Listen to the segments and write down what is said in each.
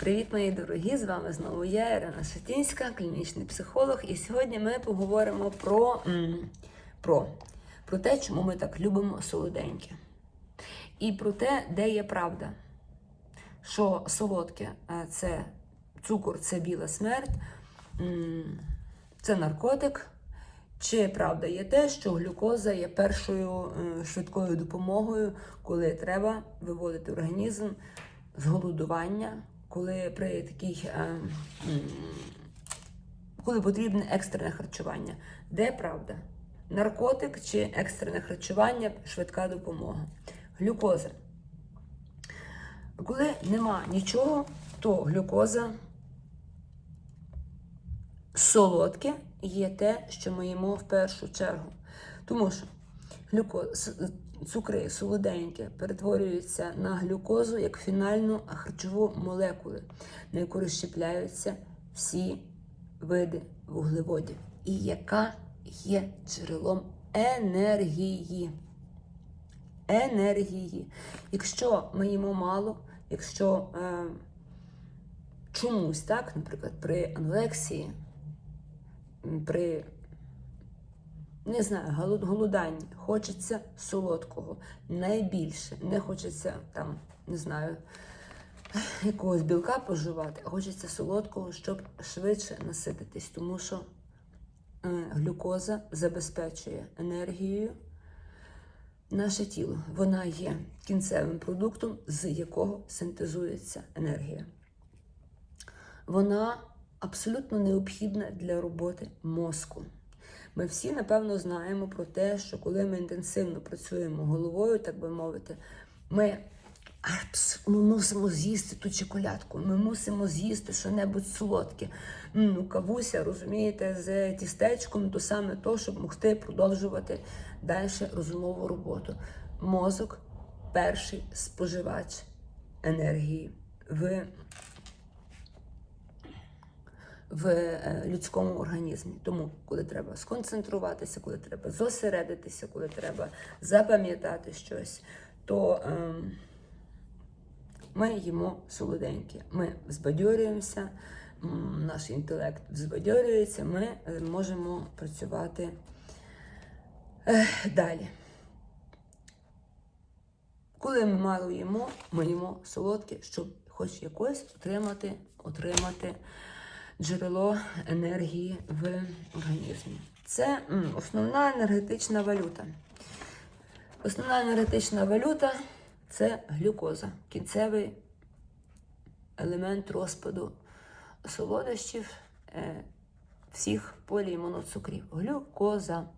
Привіт, мої дорогі! З вами знову я, Ірина Шатінська, клінічний психолог. І сьогодні ми поговоримо про, про, про те, чому ми так любимо солоденьке. І про те, де є правда. Що солодке це цукор, це біла смерть, це наркотик. Чи правда є те, що глюкоза є першою е, швидкою допомогою, коли треба виводити організм з голодування, коли при такій, е, коли потрібне екстрене харчування? Де правда? Наркотик чи екстрене харчування, швидка допомога? Глюкоза. Коли нема нічого, то глюкоза солодке є те, що ми їмо в першу чергу. Тому що глюкоз, цукри солоденькі перетворюються на глюкозу як фінальну харчову молекулу, на яку розщепляються всі види вуглеводів, і яка є джерелом енергії. Енергії. Якщо ми їмо мало, якщо е, чомусь, так, наприклад, при анорексії, при не знаю, голод- голоданні хочеться солодкого. Найбільше не хочеться там, не знаю, якогось білка поживати, а хочеться солодкого, щоб швидше насититись, тому що е, глюкоза забезпечує енергією наше тіло. Вона є кінцевим продуктом, з якого синтезується енергія. Вона абсолютно необхідна для роботи мозку. Ми всі, напевно, знаємо про те, що коли ми інтенсивно працюємо головою, так би мовити, ми, арпс, ми мусимо з'їсти ту чоколядку, ми мусимо з'їсти що-небудь солодке. Ну, кавуся, розумієте, з тістечком, то саме то, щоб могти продовжувати далі розумову роботу. Мозок перший споживач енергії в в е, людському організмі. Тому, коли треба сконцентруватися, коли треба зосередитися, коли треба запам'ятати щось, то ем, ми їмо солоденьке. Ми збадьорюємося, наш інтелект збадьорюється, ми е, можемо працювати е, далі. Коли ми мало їмо, ми їмо солодке, щоб хоч якось отримати, отримати джерело енергії в організмі. Це основна енергетична валюта. Основна енергетична валюта це глюкоза, кінцевий елемент розпаду солодощів е, всіх полімоноцукрів. Глюкоза.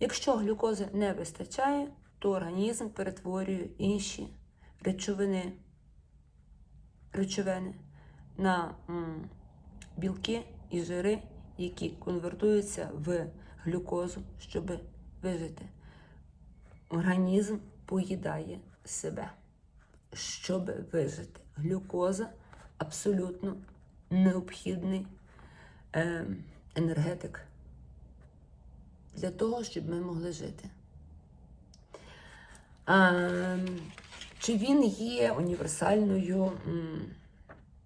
Якщо глюкози не вистачає, то організм перетворює інші речовини, речовини на білки і жири, які конвертуються в глюкозу, щоб вижити. Організм поїдає себе, щоб вижити. Глюкоза абсолютно необхідний е, енергетик для того, щоб ми могли жити. А, чи він є універсальною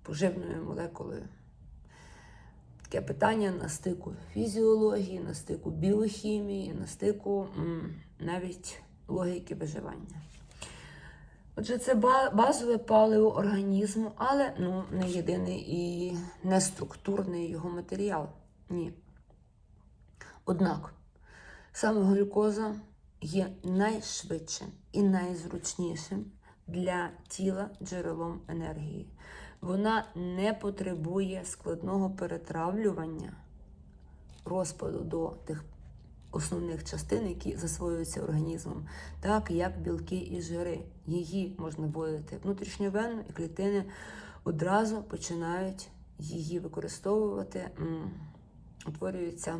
поживною молекулою? Таке питання на стику фізіології, на стику біохімії, на стику м, навіть логіки виживання. Отже, це базове паливо організму, але ну, не єдиний і не структурний його матеріал. Ні. Однак, саме глюкоза є найшвидшим і найзручнішим для тіла джерелом енергії. Вона не потребує складного перетравлювання розпаду до тих основних частин, які засвоюються організмом, так як білки і жири. Її можна вводити внутрішньовенно, і клітини одразу починають її використовувати. Утворюється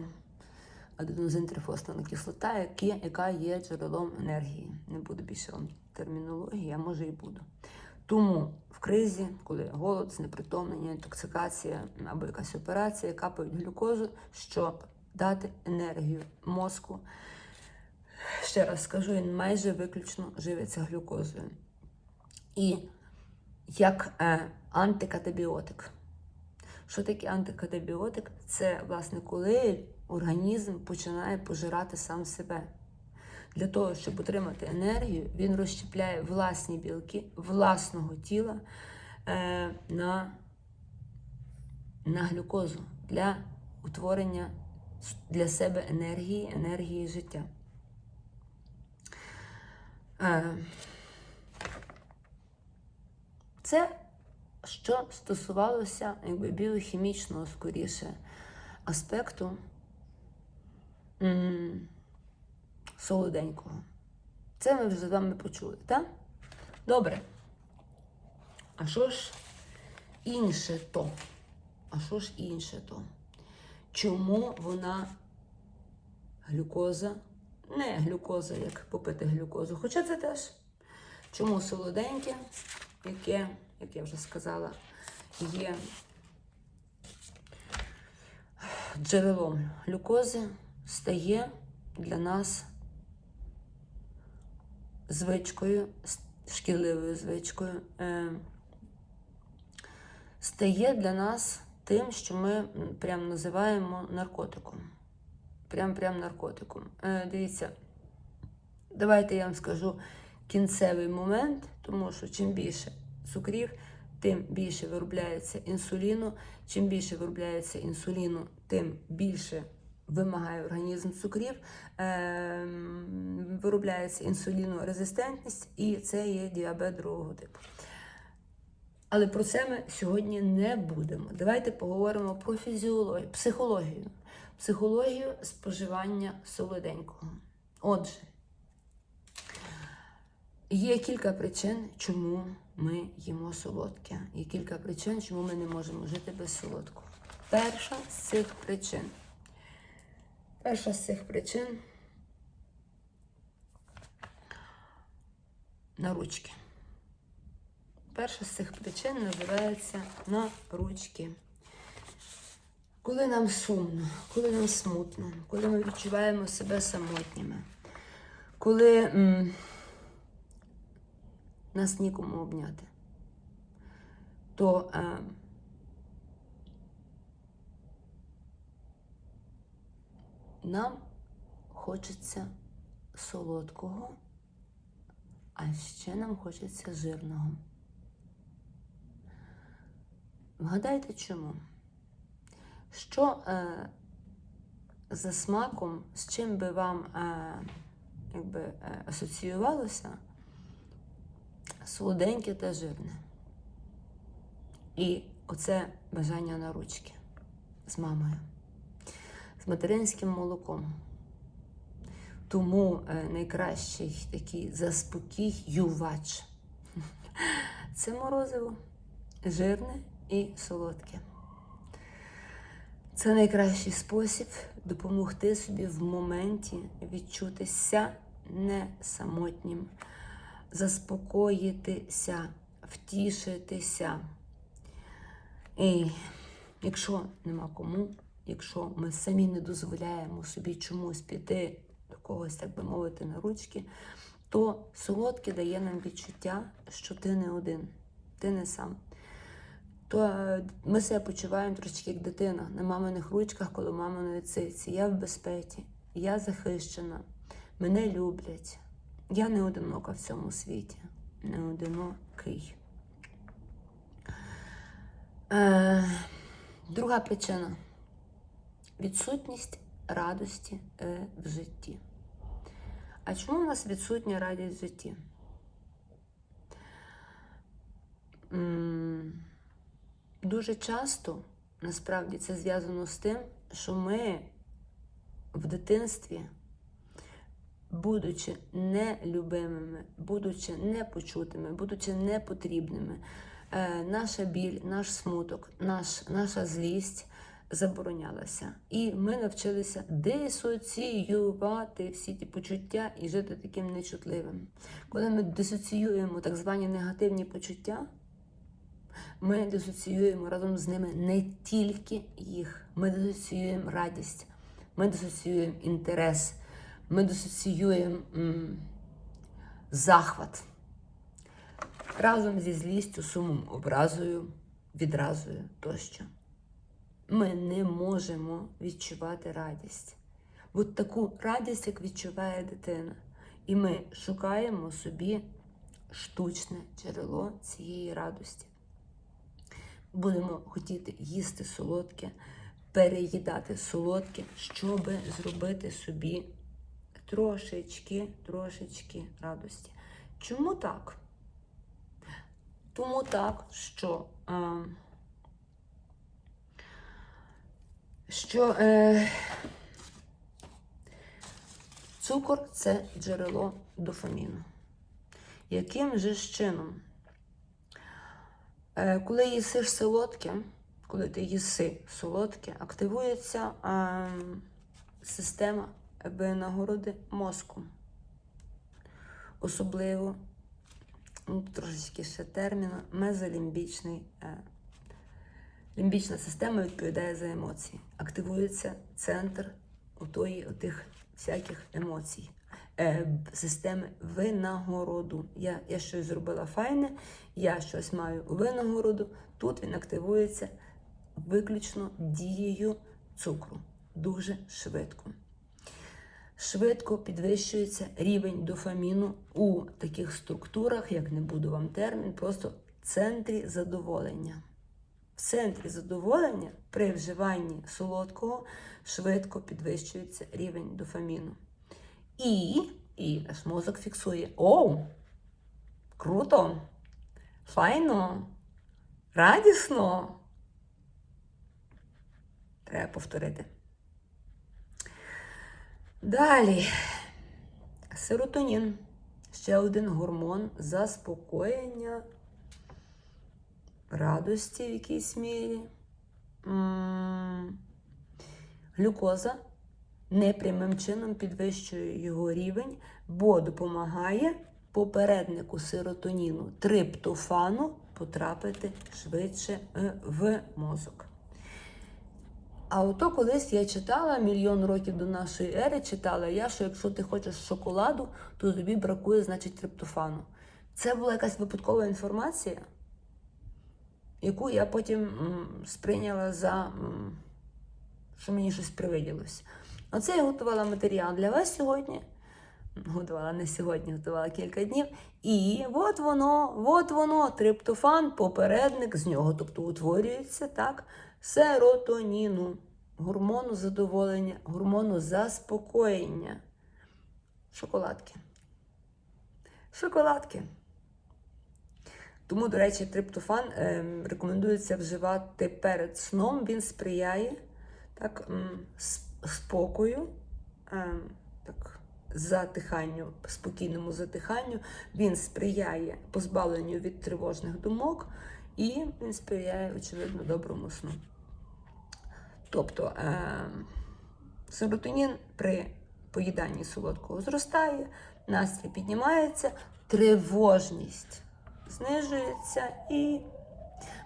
аденозин-трифосфорна кислота, яка є джерелом енергії. Не буду більше вам термінології, а може і буду. Тому в кризі, коли голод, знепритомлення, інтоксикація або якась операція, капають глюкозу, щоб дати енергію мозку. Ще раз скажу, він майже виключно живиться глюкозою. І як е, антикатабіотик. Що таке антикатабіотик? Це, власне, коли організм починає пожирати сам себе. Для того, щоб отримати енергію, він розщепляє власні білки власного тіла е, на, на глюкозу для утворення для себе енергії, енергії життя. Е, Це що стосувалося якби, біохімічного, скоріше, аспекту солоденького. Це ми вже з вами почули, так? Добре. А що ж інше то? А що ж інше то? Чому вона глюкоза? Не глюкоза, як попити глюкозу. Хоча це теж. Чому солоденьке, яке, як я вже сказала, є джерелом глюкози, стає для нас звичкою, шкідливою звичкою, е, стає для нас тим, що ми прям називаємо наркотиком. Прям прям наркотиком. Е, дивіться, давайте я вам скажу кінцевий момент, тому що чим більше цукрів, тим більше виробляється інсуліну. Чим більше виробляється інсуліну, тим більше вимагає організм цукрів, ем, виробляється інсулінорезистентність, і це є діабет другого типу. Але про це ми сьогодні не будемо. Давайте поговоримо про фізіологію, психологію. Психологію споживання солоденького. Отже, є кілька причин, чому ми їмо солодке. Є кілька причин, чому ми не можемо жити без солодкого. Перша з цих причин. Перша з цих причин на ручки. Перша з цих причин називається на ручки. Коли нам сумно, коли нам смутно, коли ми відчуваємо себе самотніми, коли м, нас нікому обняти, то е, нам хочеться солодкого, а ще нам хочеться жирного. Вгадайте чому? Що е, за смаком, з чим би вам е, якби, е, асоціювалося солоденьке та жирне? І оце бажання на ручки з мамою, материнським молоком. Тому е, найкращий такий заспокіювач це морозиво, жирне і солодке. Це найкращий спосіб допомогти собі в моменті відчутися не самотнім, заспокоїтися, втішитися. І якщо нема кому, якщо ми самі не дозволяємо собі чомусь піти до когось, так би мовити, на ручки, то солодке дає нам відчуття, що ти не один, ти не сам то е, ми себе почуваємо трошки як дитина на маминих ручках, коло маминої циці. Я в безпеці, я захищена, мене люблять. Я не одинока в цьому світі, не одинокий. Е, друга причина відсутність радості е, в житті. А чому у нас відсутня радість в житті? Дуже часто насправді це зв'язано з тим, що ми в дитинстві, будучи нелюбимими, будучи непочутими, будучи непотрібними, е, наша біль, наш смуток, наш, наша злість заборонялася. І ми навчилися дисоціювати всі ті почуття і жити таким нечутливим. Коли ми дисоціюємо так звані негативні почуття, ми дисоціюємо разом з ними не тільки їх, ми дисоціюємо радість, ми дисоціюємо інтерес, ми дисоціюємо м, захват разом зі злістю, сумом, образою, відразою тощо. Ми не можемо відчувати радість. От таку радість, як відчуває дитина. І ми шукаємо собі штучне джерело цієї радості. Будемо хотіти їсти солодке, переїдати солодке, щоб зробити собі трошечки, трошечки радості. Чому так? Тому так, що, а, що е, цукор це джерело дофаміну. Яким же чином? Е, коли їсиш солодке, коли ти їси солодке, активується е, система винагороди мозку. Особливо, ну, трошечки ще терміну, мезолімбічний. Е, лімбічна система відповідає за емоції. Активується центр отої, отих всяких емоцій. Е, системи винагороду. Я, я щось зробила файне, я щось маю винагороду. Тут він активується виключно дією цукру. Дуже швидко. Швидко підвищується рівень дофаміну у таких структурах, як не буду вам термін, просто центрі задоволення. В центрі задоволення при вживанні солодкого швидко підвищується рівень дофаміну. І, і наш мозок фіксує: Оу! Круто! Файно! Радісно! Треба повторити. Далі. Серотонін. Ще один гормон заспокоєння, радості в якійсь мірі. Глюкоза непрямим чином підвищує його рівень, бо допомагає попереднику серотоніну триптофану потрапити швидше е, в мозок. А ото колись я читала мільйон років до нашої ери, читала я, що якщо ти хочеш шоколаду, то тобі бракує, значить, триптофану. Це була якась випадкова інформація, яку я потім сприйняла за що мені щось привиділося. Оце я готувала матеріал для вас сьогодні. Готувала не сьогодні, готувала кілька днів. І от воно, от воно, триптофан, попередник з нього, тобто утворюється так, серотоніну, гормону задоволення, гормону заспокоєння. Шоколадки. Шоколадки. Тому, до речі, триптофан ем, рекомендується вживати перед сном. Він сприяє так, спокою, ем, так, затиханню, спокійному затиханню. Він сприяє позбавленню від тривожних думок і він сприяє, очевидно, доброму сну. Тобто ем, серотонін при поїданні солодкого зростає, настрій піднімається, тривожність знижується і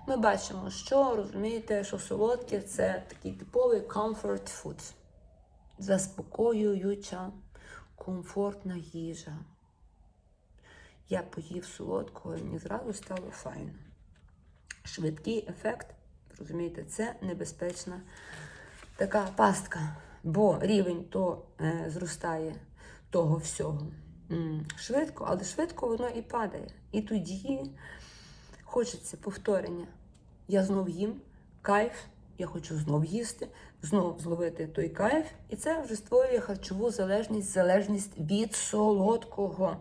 ми бачимо, що розумієте, що солодке це такий типовий comfort food. Заспокоююча, комфортна їжа. Я поїв солодкого і мені зразу стало файно. Швидкий ефект, розумієте, це небезпечна така пастка, бо рівень то е, зростає того всього швидко, але швидко воно і падає. І тоді хочеться повторення. Я знов їм кайф, я хочу знов їсти, знов зловити той кайф, і це вже створює харчову залежність, залежність від солодкого.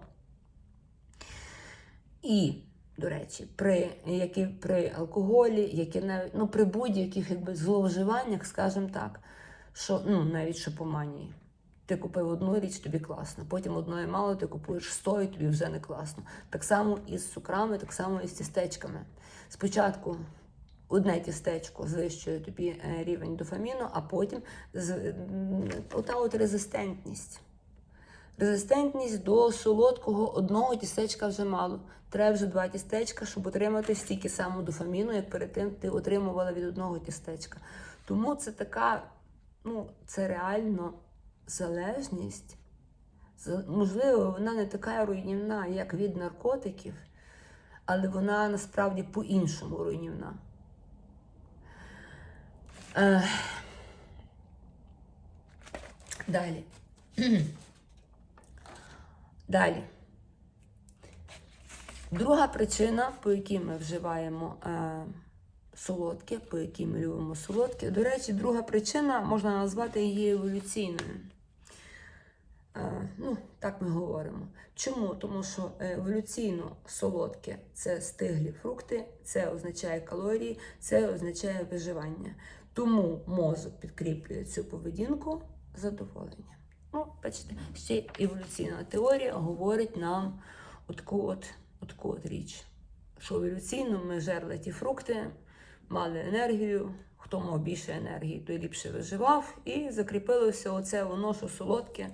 І, до речі, при, які, при алкоголі, які навіть ну, при будь-яких зловживаннях, скажімо так, що ну, навіть шопоманії. Ти купив одну річ, тобі класно. Потім одної мало, ти купуєш 100 і тобі вже не класно. Так само і з цукрами, так само і з тістечками. Спочатку одне тістечко знищує тобі е, рівень дофаміну, а потім з- ота от резистентність. Резистентність до солодкого одного тістечка вже мало. Треба вже два тістечка, щоб отримати стільки самого дофаміну, як перед тим ти отримувала від одного тістечка. Тому це така, ну, це реально залежність. Можливо, вона не така руйнівна, як від наркотиків, але вона насправді по-іншому руйнівна. Е, Далі. Далі. Друга причина, по якій ми вживаємо е, солодке, по якій ми любимо солодке. До речі, друга причина можна назвати її еволюційною. Е, ну, так ми говоримо. Чому? Тому що е, еволюційно солодке це стиглі фрукти, це означає калорії, це означає виживання. Тому мозок підкріплює цю поведінку задоволенням. Ну, бачите, ще еволюційна теорія говорить нам отаку от, отаку от річ, що еволюційно ми жерли ті фрукти, мали енергію, хто мав більше енергії, той ліпше виживав, і закріпилося оце воно, що солодке.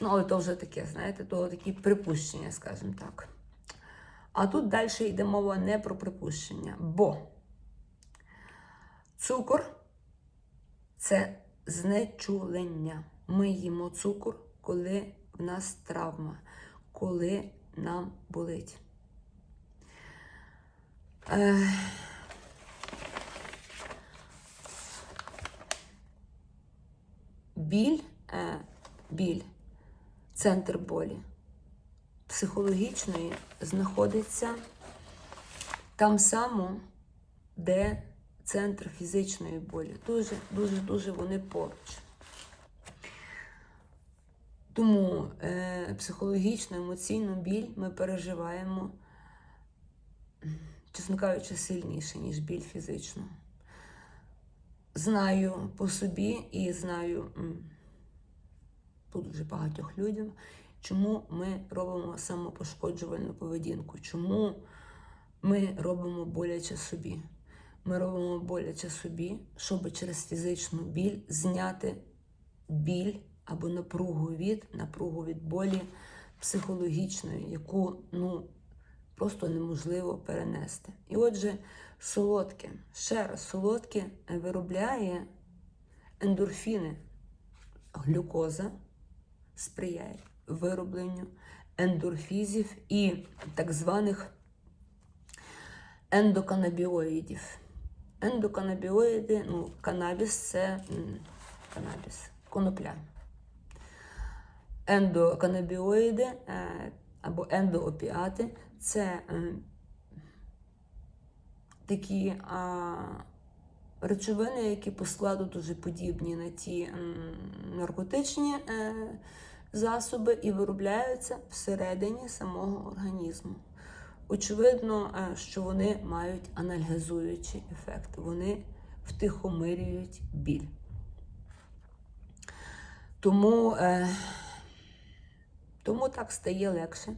Ну, але то вже таке, знаєте, то такі припущення, скажімо так. А тут далі йде мова не про припущення, бо цукор це знечулення. Ми їмо цукор, коли в нас травма, коли нам болить. Е... Біль, е, біль, центр болі психологічної знаходиться там само, де центр фізичної болі. Дуже, дуже, дуже вони поруч. Тому е, психологічну, емоційну біль ми переживаємо, чесно кажучи, сильніше, ніж біль фізичну. Знаю по собі і знаю по дуже багатьох людях, чому ми робимо самопошкоджувальну поведінку, чому ми робимо боляче собі. Ми робимо боляче собі, щоб через фізичну біль зняти біль або напругу від напругу від болі психологічної, яку ну, просто неможливо перенести. І отже, солодке, ще раз, солодке виробляє ендорфіни. Глюкоза сприяє виробленню ендорфізів і так званих ендоканабіоїдів. Ендоканабіоїди, ну, канабіс це канабіс, конопля. Ендоканабіоїди е, або ендоопіати це е, такі речовини, які по складу дуже подібні на ті наркотичні е, засоби і виробляються всередині самого організму. Очевидно, е, що вони мають анальгезуючий ефект. Вони втихомирюють біль. Тому, е, тому так стає легше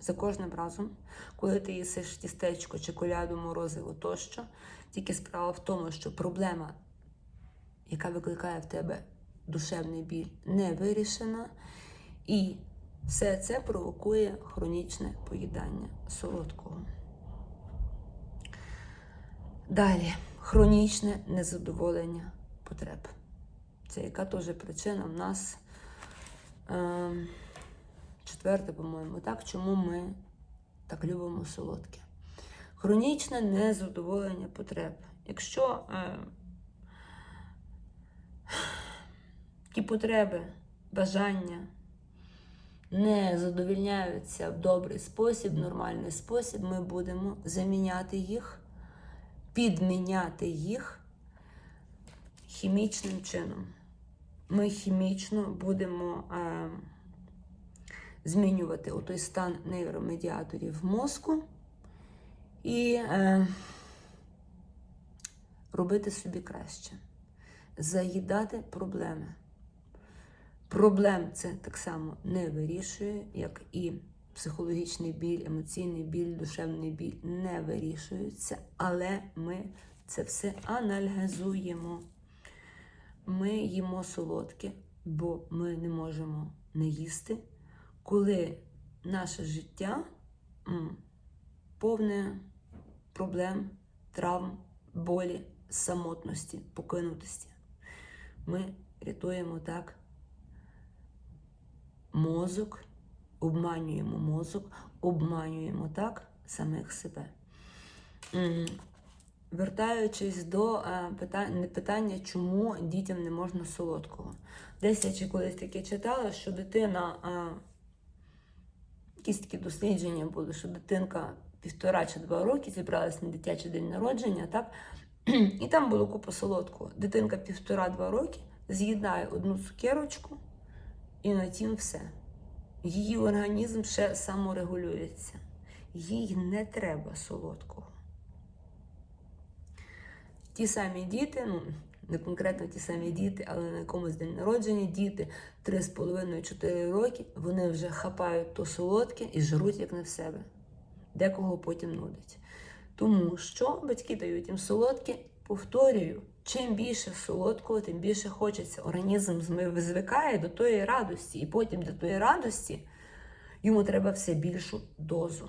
за кожним разом, коли ти їсиш тістечко, чоколяду, морозиво тощо. Тільки справа в тому, що проблема, яка викликає в тебе душевний біль, не вирішена. І все це провокує хронічне поїдання солодкого. Далі хронічне незадоволення потреб. Це яка теж причина в нас е, четверте, по-моєму, так, чому ми так любимо солодке. Хронічне незадоволення потреб. Якщо е, ті потреби, бажання не задовільняються в добрий спосіб, нормальний спосіб, ми будемо заміняти їх, підміняти їх хімічним чином. Ми хімічно будемо е, змінювати той стан нейромедіаторів мозку і е, робити собі краще, заїдати проблеми. Проблем це так само не вирішує, як і психологічний біль, емоційний біль, душевний біль не вирішуються, але ми це все анальгезуємо. Ми їмо солодке, бо ми не можемо не їсти, коли наше життя повне проблем, травм, болі, самотності, покинутості. Ми рятуємо так мозок, обманюємо мозок, обманюємо так самих себе. Вертаючись до е, питання, чому дітям не можна солодкого. Десь я чи колись таке читала, що дитина, е, якісь такі дослідження були, що дитинка півтора чи два роки зібралась на дитячий день народження, так? І там було купа солодкого. Дитинка півтора-два роки з'їдає одну цукерочку, і на тім все. Її організм ще саморегулюється. Їй не треба солодкого. Ті самі діти, ну не конкретно ті самі діти, але на якомусь день народження діти 3,5-4 роки, вони вже хапають то солодке і жруть як не в себе. Декого потім нудить. Тому що батьки дають їм солодке, повторюю, чим більше солодкого, тим більше хочеться. Організм звикає до тої радості, і потім до тої радості йому треба все більшу дозу.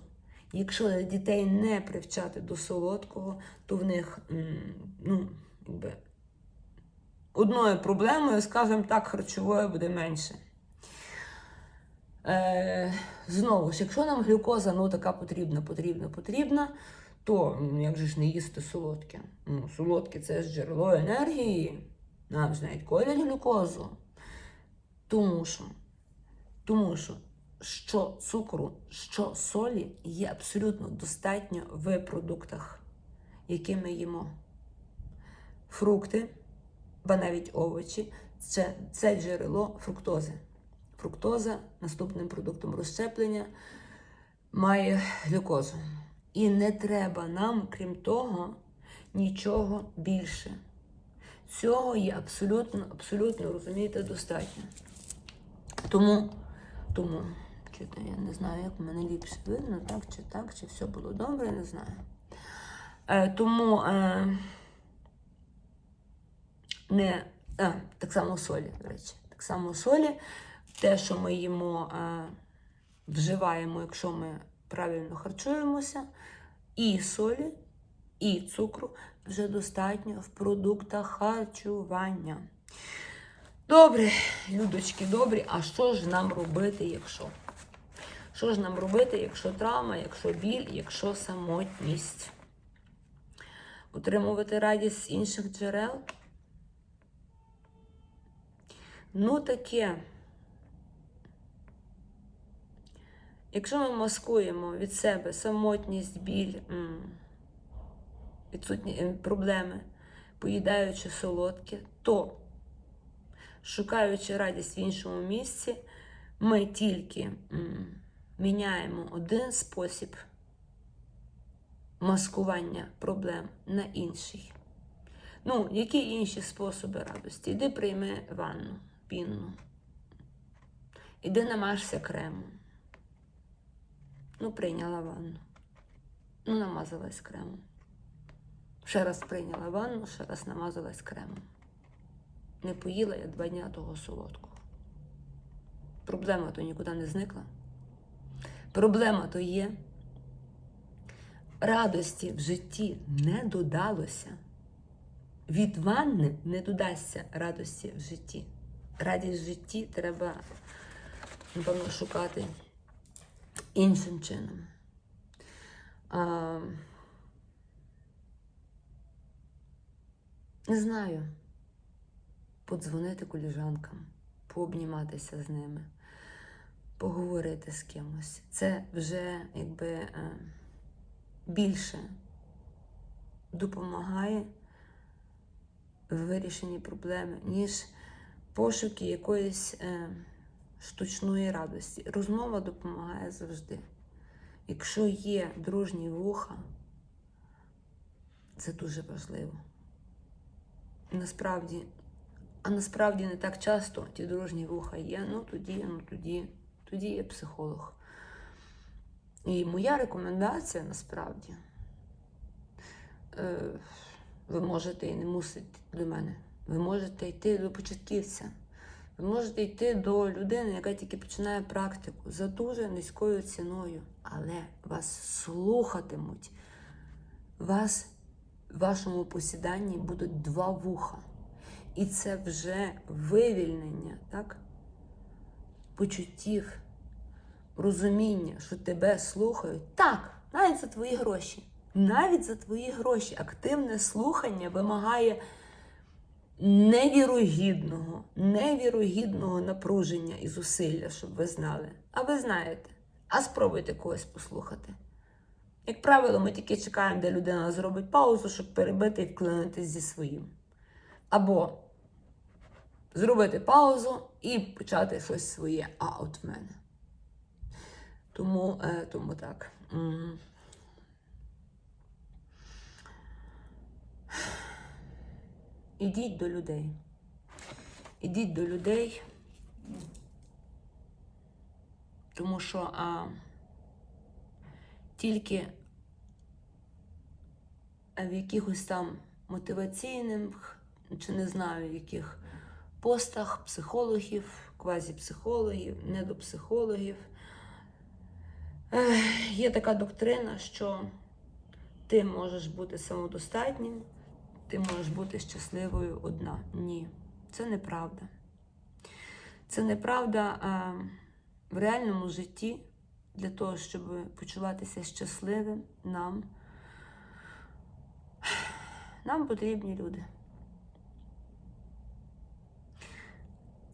Якщо дітей не привчати до солодкого, то в них ну, якби, одною проблемою, скажімо так, харчовою буде менше. Е, знову ж, якщо нам глюкоза ну, така потрібна, потрібна, потрібна, то як же ж не їсти солодке? Ну, солодке це ж джерело енергії. Нам ж навіть колять глюкозу. Тому що, тому що що цукру, що солі є абсолютно достатньо в продуктах, які ми їмо. Фрукти, ба навіть овочі це, це джерело фруктози. Фруктоза наступним продуктом розщеплення має глюкозу. І не треба нам, крім того, нічого більше. Цього є абсолютно, абсолютно, розумієте, достатньо. Тому, тому, чути, я не знаю, як мене ліпше видно, так чи так, чи все було добре, не знаю. Е, тому е, не, а, так само солі, до речі. Так само солі, те, що ми їмо, е, вживаємо, якщо ми правильно харчуємося, і солі, і цукру вже достатньо в продуктах харчування. Добре, людочки, добрі, а що ж нам робити, якщо? Що ж нам робити, якщо травма, якщо біль, якщо самотність? Утримувати радість з інших джерел? Ну, таке. Якщо ми маскуємо від себе самотність, біль, відсутні проблеми, поїдаючи солодке, то, шукаючи радість в іншому місці, ми тільки міняємо один спосіб маскування проблем на інший. Ну, які інші способи радості? Іди прийми ванну пінну. Іди намажся кремом. Ну, прийняла ванну. Ну, намазалась кремом. Ще раз прийняла ванну, ще раз намазалась кремом. Не поїла я два дня того солодкого. Проблема то нікуди не зникла. Проблема то є. Радості в житті не додалося. Від ванни не додасться радості в житті. Радість в житті треба, напевно, шукати іншим чином. А, не знаю. Подзвонити коліжанкам, пообніматися з ними, поговорити з кимось. Це вже якби е, більше допомагає в вирішенні проблеми, ніж пошуки якоїсь е, штучної радості. Розмова допомагає завжди. Якщо є дружні вуха, це дуже важливо. Насправді, а насправді не так часто ті дружні вуха є, ну тоді, ну тоді, тоді є психолог. І моя рекомендація насправді, е, ви можете і не мусите до мене. Ви можете йти до початківця. Ви можете йти до людини, яка тільки починає практику за дуже низькою ціною, але вас слухатимуть. Вас в вашому посіданні будуть два вуха. І це вже вивільнення, так? Почуттів, розуміння, що тебе слухають. Так, навіть за твої гроші. навіть за твої гроші активне слухання вимагає невірогідного, невірогідного напруження і зусилля, щоб ви знали. А ви знаєте, а спробуйте когось послухати. Як правило, ми тільки чекаємо, де людина зробить паузу, щоб перебити і вклинитись зі своїм. Або зробити паузу і почати щось своє. А от в мене. Тому, е, тому так. Ідіть до людей. Ідіть до людей. Тому що а, тільки в якихось там мотиваційних, чи не знаю, яких постах психологів, квазіпсихологів, недопсихологів. Є така доктрина, що ти можеш бути самодостатнім, ти можеш бути щасливою одна. Ні, це неправда. Це неправда а, в реальному житті для того, щоб почуватися щасливим, нам, нам потрібні люди.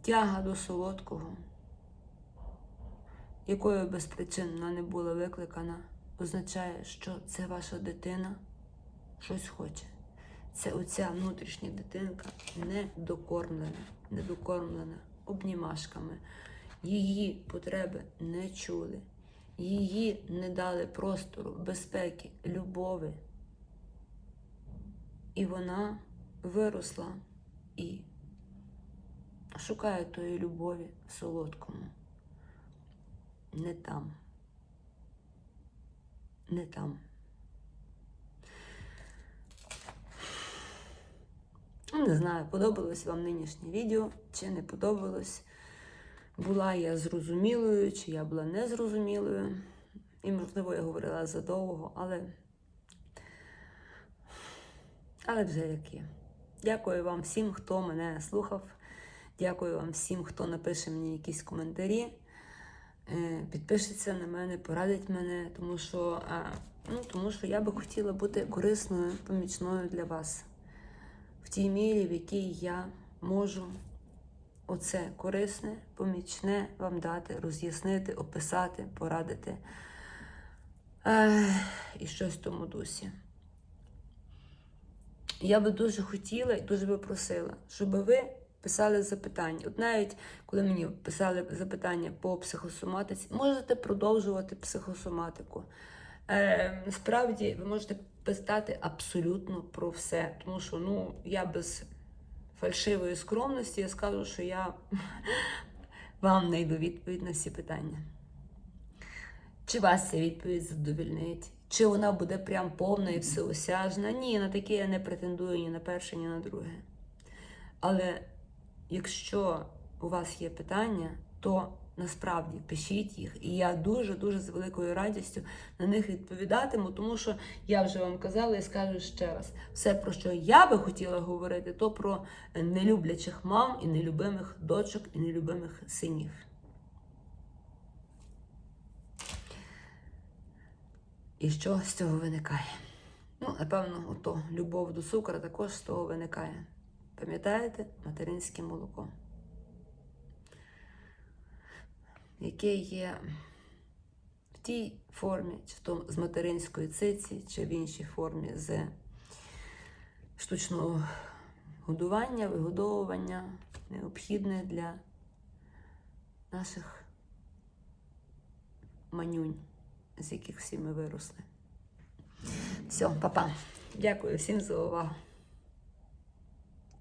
Тяга до солодкого, якою безпричинно не була викликана, означає, що це ваша дитина щось хоче. Це оця внутрішня дитинка недокормлена, недокормлена обнімашками. Її потреби не чули, її не дали простору, безпеки, любові. І вона виросла і шукає тої любові в солодкому. Не там. Не там. Ну, Не знаю, подобалось вам нинішнє відео, чи не подобалось. Була я зрозумілою, чи я була незрозумілою. І, можливо, я говорила задовго, але, але вже як є. Дякую вам всім, хто мене слухав. Дякую вам всім, хто напише мені якісь коментарі, е, підпишеться на мене, порадить мене, тому що, ну, тому що я би хотіла бути корисною, помічною для вас в тій мірі, в якій я можу оце корисне, помічне вам дати, роз'яснити, описати, порадити е, і щось в тому дусі. Я би дуже хотіла і дуже би просила, щоб ви писали запитання. От навіть коли мені писали запитання по психосоматиці, можете продовжувати психосоматику. Е, Справді, ви можете писати абсолютно про все. Тому що ну, я без фальшивої скромності я скажу, що я вам знайду відповідь на всі питання. Чи вас ця відповідь задовільнить? Чи вона буде прям повна і всеосяжна? Ні, на таке я не претендую ні на перше, ні на друге. Але якщо у вас є питання, то насправді пишіть їх. І я дуже-дуже з великою радістю на них відповідатиму, тому що я вже вам казала і скажу ще раз: все, про що я би хотіла говорити, то про нелюблячих мам і нелюбимих дочок і нелюбимих синів. І що з цього виникає? Ну, напевно, ото любов до цукру також з того виникає. Пам'ятаєте материнське молоко, яке є в тій формі, чи тому з материнської циці, чи в іншій формі з штучного годування, вигодовування, необхідне для наших манюнь, з яких всі ми виросли. Все, папа. Дякую всім за увагу.